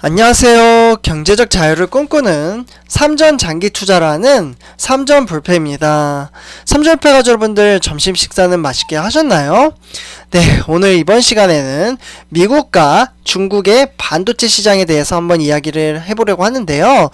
안녕하세요. 경제적 자유를 꿈꾸는 삼전 장기 투자라는 삼전 불패입니다. 삼전 불패 가족 여러분들 점심 식사는 맛있게 하셨나요? 네, 오늘 이번 시간에는 미국과 중국의 반도체 시장에 대해서 한번 이야기를 해보려고 하는데요.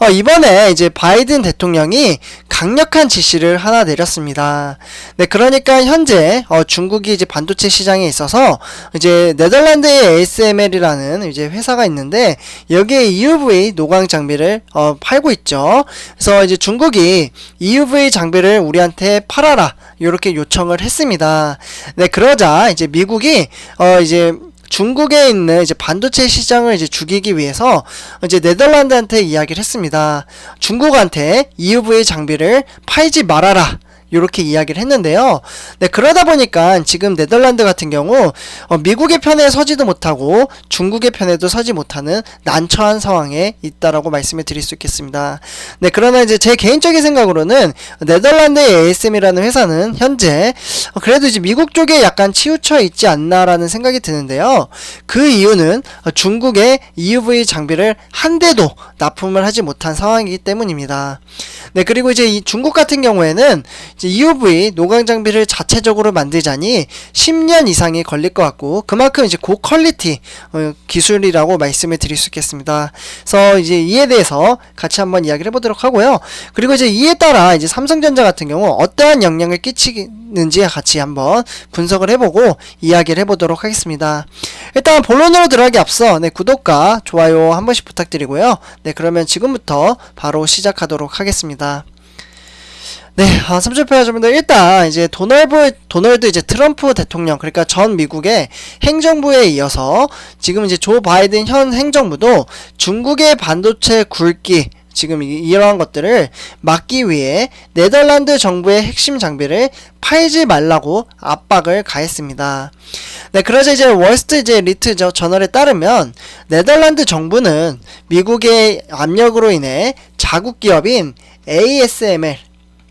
어, 이번에 이제 바이든 대통령이 강력한 지시를 하나 내렸습니다. 네, 그러니까 현재 어, 중국이 이제 반도체 시장에 있어서 이제 네덜란드의 ASML이라는 이제 회사가 있는데 여기에 EUV 노광 장비를 어, 팔고 있죠. 그래서 이제 중국이 EUV 장비를 우리한테 팔아라 이렇게 요청을 했습니다. 네, 그러자 이제 미국이 어 이제 중국에 있는 이제 반도체 시장을 이제 죽이기 위해서 이제 네덜란드한테 이야기를 했습니다. 중국한테 EUV 장비를 팔지 말아라. 이렇게 이야기를 했는데요. 네, 그러다 보니까 지금 네덜란드 같은 경우 어, 미국의 편에 서지도 못하고 중국의 편에도 서지 못하는 난처한 상황에 있다라고 말씀을 드릴 수 있겠습니다. 네, 그러나 이제 제 개인적인 생각으로는 네덜란드의 ASM이라는 회사는 현재 어, 그래도 이제 미국 쪽에 약간 치우쳐 있지 않나라는 생각이 드는데요. 그 이유는 어, 중국의 EUV 장비를 한 대도 납품을 하지 못한 상황이기 때문입니다. 네, 그리고 이제 이 중국 같은 경우에는 이제 EUV 노광 장비를 자체적으로 만들자니 10년 이상이 걸릴 것 같고 그만큼 이제 고퀄리티 어, 기술이라고 말씀을 드릴 수 있겠습니다. 그래서 이제 이에 대해서 같이 한번 이야기를 해보도록 하고요. 그리고 이제 이에 따라 이제 삼성전자 같은 경우 어떠한 영향을 끼치는지 같이 한번 분석을 해보고 이야기를 해보도록 하겠습니다. 일단 본론으로 들어가기 앞서 네, 구독과 좋아요 한 번씩 부탁드리고요. 네, 그러면 지금부터 바로 시작하도록 하겠습니다. 네, 아, 3주표 여러분들 일단 이제 도널드 도널드 이제 트럼프 대통령 그러니까 전 미국의 행정부에 이어서 지금 이제 조 바이든 현 행정부도 중국의 반도체 굴기 지금 이- 이러한 것들을 막기 위해 네덜란드 정부의 핵심 장비를 팔지 말라고 압박을 가했습니다. 네, 그러자 이제 월스트 이제 리트 저 저널에 따르면 네덜란드 정부는 미국의 압력으로 인해 자국 기업인 ASML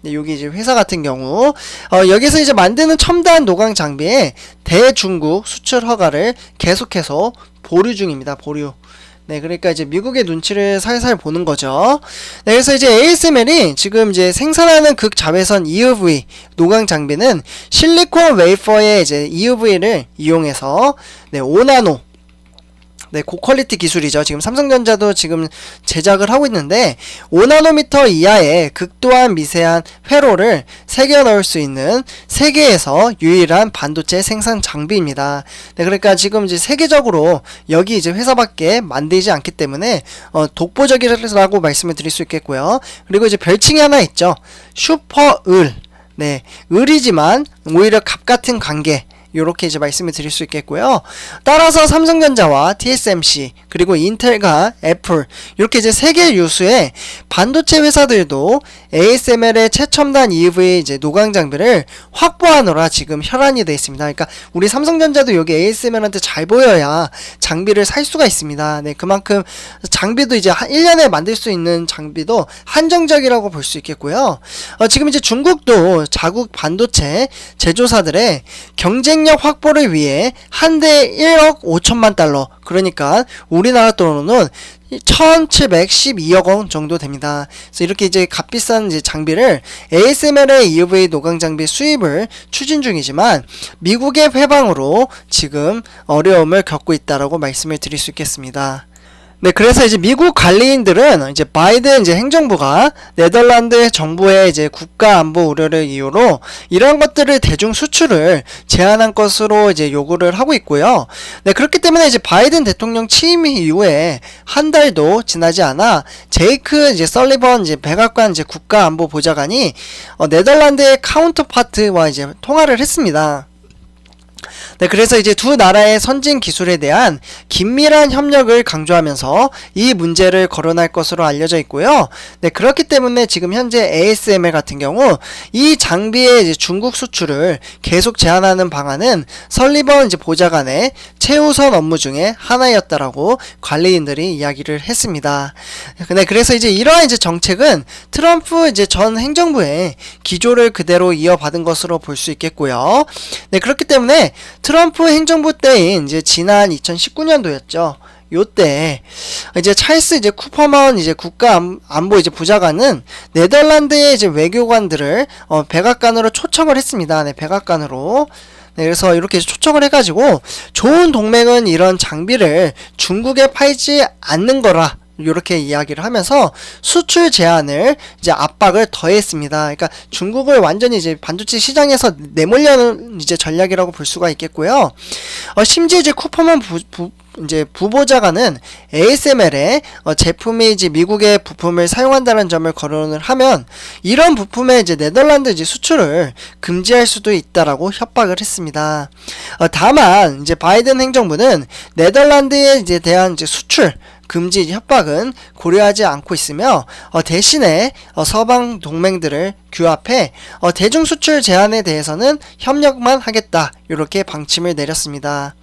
네, 여기 이제 회사 같은 경우 어, 여기서 이제 만드는 첨단 노광 장비의 대중국 수출 허가를 계속해서 보류 중입니다. 보류. 네, 그러니까 이제 미국의 눈치를 살살 보는 거죠. 네, 그래서 이제 ASML이 지금 이제 생산하는 극자외선 EUV 노광 장비는 실리콘 웨이퍼의 이제 EUV를 이용해서 네, 5나노 네, 고퀄리티 기술이죠. 지금 삼성전자도 지금 제작을 하고 있는데 5나노미터 이하의 극도한 미세한 회로를 새겨 넣을 수 있는 세계에서 유일한 반도체 생산 장비입니다. 네, 그러니까 지금 이제 세계적으로 여기 이제 회사밖에 만들지 않기 때문에 어, 독보적이라고 말씀을 드릴 수 있겠고요. 그리고 이제 별칭이 하나 있죠. 슈퍼을. 네, 을이지만 오히려 갑 같은 관계. 이렇게 이제 말씀을 드릴 수 있겠고요. 따라서 삼성전자와 TSMC 그리고 인텔과 애플 이렇게 이제 세계 유수의 반도체 회사들도 ASML의 최첨단 EUV 이제 노광 장비를 확보하느라 지금 혈안이 돼 있습니다. 그러니까 우리 삼성전자도 여기 ASML한테 잘 보여야 장비를 살 수가 있습니다. 네, 그만큼 장비도 이제 한 1년에 만들 수 있는 장비도 한정적이라고 볼 수 있겠고요. 어, 지금 이제 중국도 자국 반도체 제조사들의 경쟁 력 확보를 위해 한대 1억 5천만 달러 그러니까 우리나라 돈으로는 1712억 원 정도 됩니다. 그래서 이렇게 이제 값비싼 이제 장비를 ASML의 EUV 노광 장비 수입을 추진 중이지만 미국의 회방으로 지금 어려움을 겪고 있다라고 말씀을 드릴 수 있겠습니다. 네, 그래서 이제 미국 관리인들은 이제 바이든 이제 행정부가 네덜란드 정부의 이제 국가 안보 우려를 이유로 이런 것들을 대중 수출을 제한한 것으로 이제 요구를 하고 있고요. 네, 그렇기 때문에 이제 바이든 대통령 취임 이후에 한 달도 지나지 않아 제이크 이제 설리번 이제 백악관 이제 국가 안보 보좌관이 어, 네덜란드의 카운터파트와 이제 통화를 했습니다. 네, 그래서 이제 두 나라의 선진 기술에 대한 긴밀한 협력을 강조하면서 이 문제를 거론할 것으로 알려져 있고요. 네, 그렇기 때문에 지금 현재 ASML 같은 경우 이 장비의 중국 수출을 계속 제한하는 방안은 설리번 이제 보좌관의 최우선 업무 중에 하나였다라고 관리인들이 이야기를 했습니다. 네, 그래서 이제 이러한 이제 정책은 트럼프 이제 전 행정부의 기조를 그대로 이어받은 것으로 볼 수 있겠고요. 네, 그렇기 때문에 트럼프 행정부 때인 이제 지난 2019년도였죠. 요때 이제 찰스 이제 쿠퍼먼 이제 국가 안- 안보 이제 부자관은 네덜란드의 이제 외교관들을 어, 백악관으로 초청을 했습니다. 네, 백악관으로. 네, 그래서 이렇게 초청을 해가지고 좋은 동맹은 이런 장비를 중국에 팔지 않는 거라. 이렇게 이야기를 하면서 수출 제한을 이제 압박을 더했습니다. 그러니까 중국을 완전히 이제 반도체 시장에서 내몰려는 이제 전략이라고 볼 수가 있겠고요. 어, 심지어 이제 쿠퍼먼 부, 부 이제 부보자관은 ASML에 어, 제품이 이제 미국의 부품을 사용한다는 점을 거론을 하면 이런 부품의 이제 네덜란드 이제 수출을 금지할 수도 있다라고 협박을 했습니다. 어, 다만 이제 바이든 행정부는 네덜란드에 이제 대한 이제 수출 금지 협박은 고려하지 않고 있으며 어, 대신에 어, 서방 동맹들을 규합해 어, 대중 수출 제한에 대해서는 협력만 하겠다 이렇게 방침을 내렸습니다.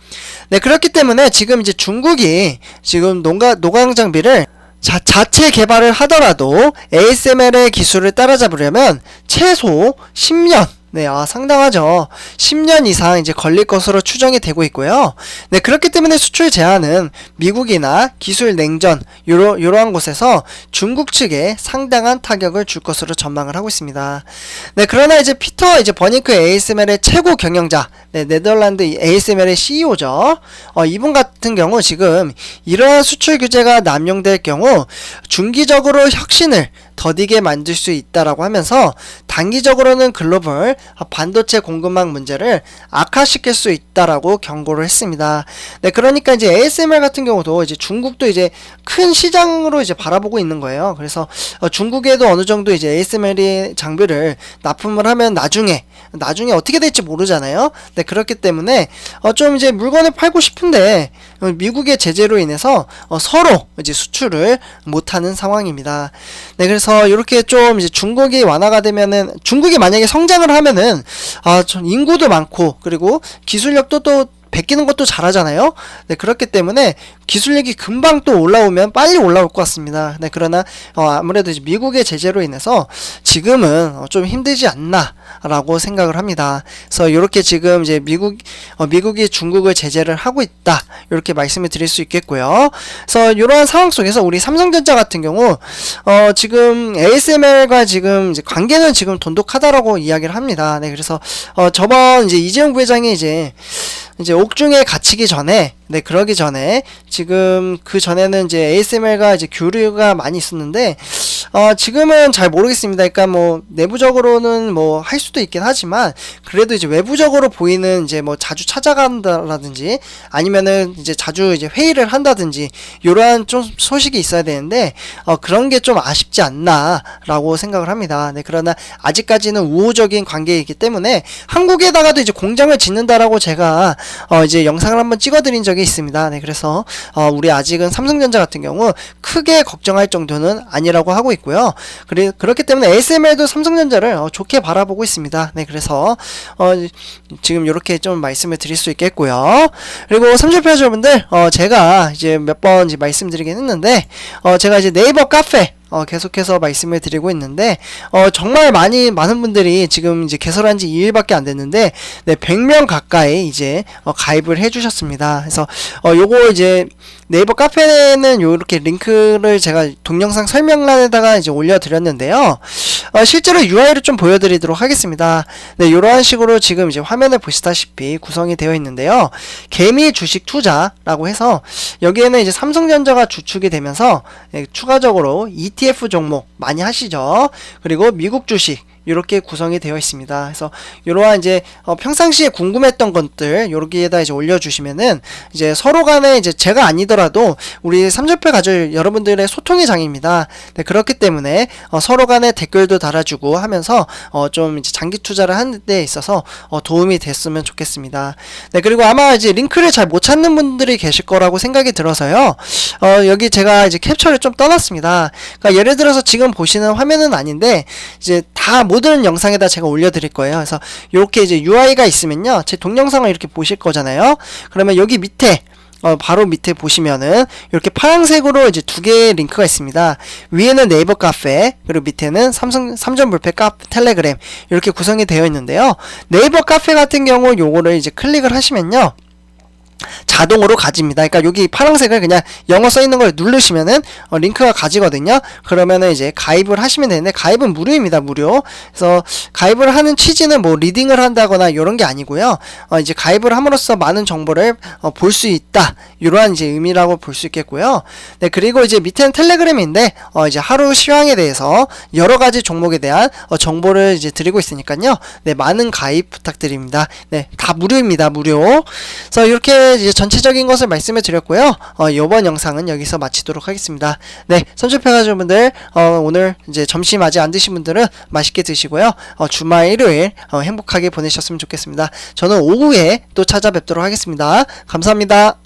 네 그렇기 때문에 지금 이제 중국이 지금 농가 노광 장비를 자, 자체 개발을 하더라도 ASML의 기술을 따라잡으려면 최소 10년 네, 아, 상당하죠. 10년 이상 이제 걸릴 것으로 추정이 되고 있고요. 네, 그렇기 때문에 수출 제한은 미국이나 기술 냉전, 요러, 요러한 곳에서 중국 측에 상당한 타격을 줄 것으로 전망을 하고 있습니다. 네, 그러나 이제 피터 이제 버니크 ASML의 최고 경영자, 네, 네덜란드 ASML의 CEO죠. 어, 이분 같은 경우 지금 이러한 수출 규제가 남용될 경우 중기적으로 혁신을 더디게 만들 수 있다라고 하면서 단기적으로는 글로벌 반도체 공급망 문제를 악화시킬 수 있다라고 경고를 했습니다. 네, 그러니까 이제 ASML 같은 경우도 이제 중국도 이제 큰 시장으로 이제 바라보고 있는 거예요. 그래서 어, 중국에도 어느 정도 이제 ASML이 장비를 납품을 하면 나중에 나중에 어떻게 될지 모르잖아요. 네, 그렇기 때문에 어, 좀 이제 물건을 팔고 싶은데 어, 미국의 제재로 인해서 어, 서로 이제 수출을 못하는 상황입니다. 네, 그래서 이렇게 좀 이제 중국이 완화가 되면은 중국이 만약에 성장을 하면은 아좀 인구도 많고 그리고 기술력도 또 베끼는 것도 잘하잖아요. 네, 그렇기 때문에 기술력이 금방 또 올라오면 빨리 올라올 것 같습니다. 네, 그러나 어, 아무래도 미국의 제재로 인해서 지금은 어, 좀 힘들지 않나라고 생각을 합니다. 그래서 이렇게 지금 이제 미국 어, 미국이 중국을 제재를 하고 있다 이렇게 말씀을 드릴 수 있겠고요. 그래서 이러한 상황 속에서 우리 삼성전자 같은 경우 어, 지금 ASML과 지금 이제 관계는 지금 돈독하다라고 이야기를 합니다. 네, 그래서 어, 저번 이제 이재용 부회장이 이제 이제 옥중에 갇히기 전에 네 그러기 전에 지금 그 전에는 이제 ASML과 이제 교류가 많이 있었는데 어 지금은 잘 모르겠습니다. 그러니까 뭐 내부적으로는 뭐 할 수도 있긴 하지만 그래도 이제 외부적으로 보이는 이제 뭐 자주 찾아간다라든지 아니면은 이제 자주 이제 회의를 한다든지 이러한 좀 소식이 있어야 되는데 어 그런 게 좀 아쉽지 않나라고 생각을 합니다. 네 그러나 아직까지는 우호적인 관계이기 때문에 한국에다가도 이제 공장을 짓는다라고 제가 어 이제 영상을 한번 찍어드린 적이 있습니다. 네, 그래서 어 우리 아직은 삼성전자 같은 경우 크게 걱정할 정도는 아니라고 하고 있고요. 그래 그렇기 때문에 ASML도 삼성전자를 어 좋게 바라보고 있습니다. 네, 그래서 어 지금 이렇게 좀 말씀을 드릴 수 있겠고요. 그리고 삼촌표 여러분들 어 제가 이제 몇 번 말씀드리긴 했는데 어 제가 이제 네이버 카페 어, 계속해서 말씀을 드리고 있는데, 어, 정말 많이, 많은 분들이 지금 이제 개설한 지 2일밖에 안 됐는데, 네, 100명 가까이 이제, 어, 가입을 해주셨습니다. 그래서, 어, 요거 이제, 네이버 카페는 요렇게 링크를 제가 동영상 설명란에다가 이제 올려드렸는데요. 어, 실제로 UI를 좀 보여드리도록 하겠습니다. 네, 요러한 식으로 지금 이제 화면을 보시다시피 구성이 되어 있는데요. 개미 주식 투자라고 해서 여기에는 이제 삼성전자가 주축이 되면서 예, 추가적으로 ETF 종목 많이 하시죠. 그리고 미국 주식 이렇게 구성이 되어 있습니다. 그래서 이러한 이제 어, 평상시에 궁금했던 것들 여기에다 이제 올려주시면은 이제 서로 간에 이제 제가 아니더라도 우리 삼절패 가족 여러분들의 소통의 장입니다. 네, 그렇기 때문에 어, 서로 간에 댓글도 달아주고 하면서 어, 좀 이제 장기 투자를 하는 데 있어서 어, 도움이 됐으면 좋겠습니다. 네, 그리고 아마 이제 링크를 잘 못 찾는 분들이 계실 거라고 생각이 들어서요. 어, 여기 제가 이제 캡처를 좀 떠났습니다. 그러니까 예를 들어서 지금 보시는 화면은 아닌데 이제 다 모든 영상에다 제가 올려드릴 거예요. 그래서 이렇게 이제 UI가 있으면요, 제 동영상을 이렇게 보실 거잖아요. 그러면 여기 밑에 어, 바로 밑에 보시면은 이렇게 파란색으로 이제 두 개의 링크가 있습니다. 위에는 네이버 카페 그리고 밑에는 삼성 삼전 불패 카페 텔레그램 이렇게 구성이 되어 있는데요. 네이버 카페 같은 경우 요거를 이제 클릭을 하시면요. 자동으로 가집니다. 그러니까 여기 파란색을 그냥 영어 써 있는 걸 누르시면은 어, 링크가 가지거든요. 그러면은 이제 가입을 하시면 되는데 가입은 무료입니다. 무료. 그래서 가입을 하는 취지는 뭐 리딩을 한다거나 이런 게 아니고요. 어, 이제 가입을 함으로써 많은 정보를 어, 볼 수 있다. 이러한 이제 의미라고 볼 수 있겠고요. 네 그리고 이제 밑에는 텔레그램인데 어, 이제 하루 시황에 대해서 여러 가지 종목에 대한 어, 정보를 이제 드리고 있으니까요. 네 많은 가입 부탁드립니다. 네다 무료입니다. 무료. 그래서 이렇게 이제 전체적인 것을 말씀해 드렸고요. 어, 이번 영상은 여기서 마치도록 하겠습니다. 네, 선출패가족분들 어, 오늘 이제 점심 아직 안 드신 분들은 맛있게 드시고요. 어, 주말 일요일 어, 행복하게 보내셨으면 좋겠습니다. 저는 오후에 또 찾아뵙도록 하겠습니다. 감사합니다.